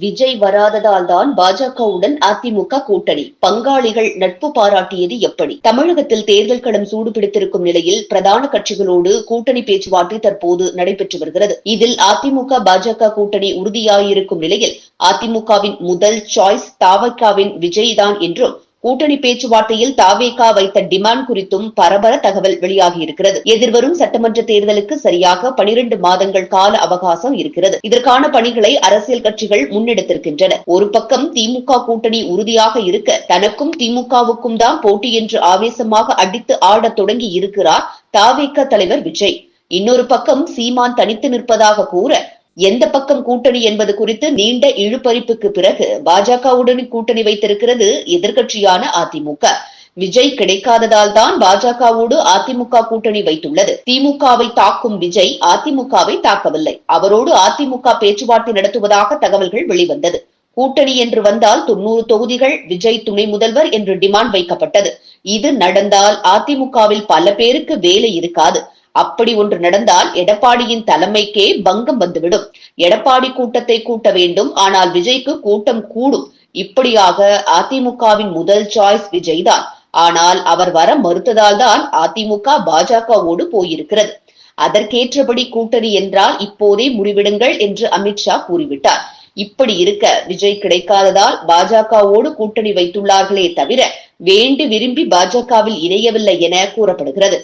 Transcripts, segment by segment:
விஜய் வராததால் தான் பாஜகவுடன் அதிமுக கூட்டணி. பங்காளிகள் நட்பு பாராட்டியது எப்படி? தமிழகத்தில் தேர்தல் களம் சூடுபிடித்திருக்கும் நிலையில் பிரதான கட்சிகளோடு கூட்டணி பேச்சுவார்த்தை தற்போது நடைபெற்று வருகிறது. இதில் அதிமுக பாஜக கூட்டணி உறுதியாயிருக்கும் நிலையில் அதிமுகவின் முதல் சாய்ஸ் தாவக்காவின் விஜய் தான் என்றும் கூட்டணி பேச்சுவார்த்தையில் தாவேகா வைத்த டிமாண்ட் குறித்தும் பரபர தகவல் வெளியாகியிருக்கிறது. எதிர்வரும் சட்டமன்ற தேர்தலுக்கு சரியாக பனிரெண்டு மாதங்கள் கால அவகாசம் இருக்கிறது. இதற்கான பணிகளை அரசியல் கட்சிகள் முன்னெடுத்திருக்கின்றன. ஒரு பக்கம் திமுக கூட்டணி உறுதியாக இருக்க தனக்கும் திமுகவுக்கும் தான் போட்டி என்று ஆவேசமாக அடித்து ஆடத் தொடங்கி இருக்கிறார் தாவேக தலைவர் விஜய். இன்னொரு பக்கம் சீமான் தனித்து நிற்பதாக கூற எந்த பக்கம் கூட்டணி என்பது குறித்து நீண்ட இழுபறிப்புக்கு பிறகு பாஜகவுடன் கூட்டணி வைத்திருக்கிறது எதிர்கட்சியான அதிமுக. விஜய் கிடைக்காததால் தான் பாஜகவோடு அதிமுக கூட்டணி வைத்துள்ளது. திமுகவை தாக்கும் விஜய் அதிமுகவை தாக்கவில்லை. அவரோடு அதிமுக பேச்சுவார்த்தை நடத்துவதாக தகவல்கள் வெளிவந்தது. கூட்டணி என்று வந்தால் தொண்ணூறு தொகுதிகள் விஜய் துணை முதல்வர் என்று டிமாண்ட் வைக்கப்பட்டது. இது நடந்தால் அதிமுகவில் பல பேருக்கு வேலை இருக்காது. அப்படி ஒன்று நடந்தால் எடப்பாடியின் தலைமைக்கே பங்கம் வந்துவிடும். எடப்பாடி கூட்டத்தை கூட்ட வேண்டும். ஆனால் விஜய்க்கு கூட்டம் கூடும். இப்படியாக அதிமுகவின் முதல் சாய்ஸ் விஜய் தான் ஆனால் அவர் வர மறுத்ததால் தான் அதிமுக பாஜகவோடு போயிருக்கிறது. அதற்கேற்றபடி கூட்டணி என்றால் இப்போதே முடிவிடுங்கள் என்று அமித்ஷா கூறிவிட்டார். இப்படி இருக்க விஜய் கிடைக்காததால் பாஜகவோடு கூட்டணி வைத்துள்ளார்களே தவிர வேண்டு விரும்பி பாஜகவில் இணையவில்லை என கூறப்படுகிறது.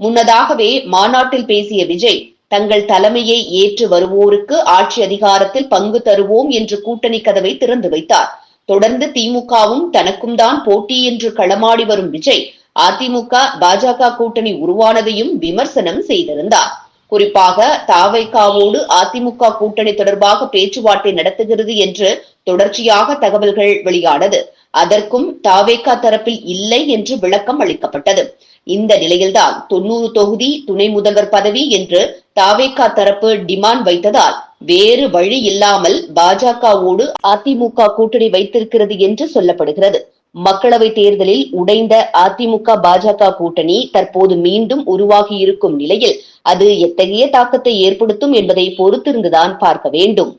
முன்னதாகவே மாநாட்டில் பேசிய விஜய் தங்கள் தலைமையை ஏற்று வருவோருக்கு ஆட்சி அதிகாரத்தில் பங்கு தருவோம் என்று கூட்டணி கதவை திறந்து வைத்தார். தொடர்ந்து திமுகவும் தனக்கும் தான் போட்டி என்று களமாடி வரும் விஜய் அதிமுக பாஜக கூட்டணி உருவானதையும் விமர்சனம் செய்திருந்தார். குறிப்பாக தாவைக்காவோடு அதிமுக கூட்டணி தொடர்பாக பேச்சுவார்த்தை நடத்துகிறது என்று தொடர்ச்சியாக தகவல்கள் வெளியானது. அதற்கும் தாவேகா தரப்பில் இல்லை என்று விளக்கம் அளிக்கப்பட்டது. இந்த நிலையில்தான் தொண்ணூறு தொகுதி துணை முதல்வர் பதவி என்று தாவேகா தரப்பு டிமாண்ட் வைத்ததால் வேறு வழி இல்லாமல் பாஜகவோடு அதிமுக கூட்டணி வைத்திருக்கிறது என்று சொல்லப்படுகிறது. மக்களவை தேர்தலில் உடைந்த அதிமுக பாஜக கூட்டணி தற்போது மீண்டும் உருவாகி இருக்கும் நிலையில் அது எத்தகைய தாக்கத்தை ஏற்படுத்தும் என்பதை பொறுத்திருந்துதான் பார்க்க வேண்டும்.